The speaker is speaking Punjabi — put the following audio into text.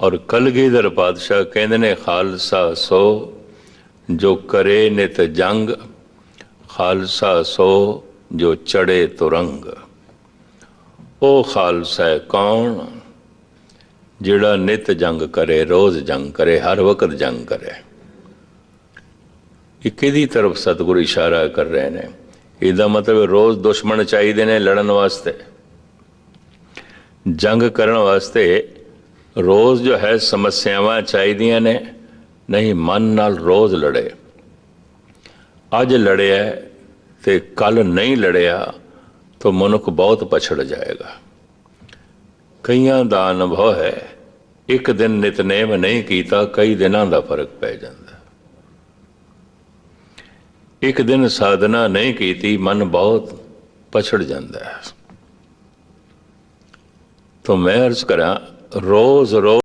ਔਰ ਕਲਗੀਧਰ ਪਾਤਸ਼ਾਹ ਕਹਿੰਦੇ ਨੇ, ਖਾਲਸਾ ਸੋ, ਜੋ ਕਰੇ ਨਿਤ ਜੰਗ, ਖਾਲਸਾ ਸੋ, ਜੋ ਚੜੇ ਤੁਰੰਗ। ਉਹ ਖਾਲਸਾ ਹੈ ਕੌਣ? ਜਿਹੜਾ ਨਿਤ ਜੰਗ ਕਰੇ, ਰੋਜ਼ ਜੰਗ ਕਰੇ, ਹਰ ਵਕਤ ਜੰਗ ਕਰੇ। ਇਹ ਕਿਹਦੀ ਤਰਫ ਸਤਿਗੁਰੂ ਇਸ਼ਾਰਾ ਕਰ ਰਹੇ ਨੇ? ਇਹਦਾ ਮਤਲਬ ਰੋਜ਼ ਦੁਸ਼ਮਣ ਚਾਹੀਦੇ ਨੇ ਲੜਨ ਵਾਸਤੇ। ਜੰਗ ਕਰਨ ਵਾਸਤੇ ਰੋਜ਼ ਜੋ ਹੈ ਸਮੱਸਿਆਵਾਂ ਚਾਹੀਦੀਆਂ ਨੇ, ਨਹੀਂ ਮਨ ਨਾਲ ਰੋਜ਼ ਲੜੇ। ਅੱਜ ਲੜਿਆ ਤੇ ਕੱਲ ਨਹੀਂ ਲੜਿਆ ਤਾਂ ਮਨੁੱਖ ਬਹੁਤ ਪਛੜ ਜਾਏਗਾ। ਕਈਆਂ ਦਾ ਅਨੁਭਵ ਹੈ, ਇੱਕ ਦਿਨ ਨਿਤਨੇਮ ਨਹੀਂ ਕੀਤਾ, ਕਈ ਦਿਨਾਂ ਦਾ ਫ਼ਰਕ ਪੈ ਜਾਂਦਾ। ਇੱਕ ਦਿਨ ਸਾਧਨਾ ਨਹੀਂ ਕੀਤੀ, ਮਨ ਬਹੁਤ ਪਛੜ ਜਾਂਦਾ ਹੈ। ਤਾਂ ਮੈਂ ਅਰਜ਼ ਕਰਾਂ ਰੋਜ਼ ਰੋਜ਼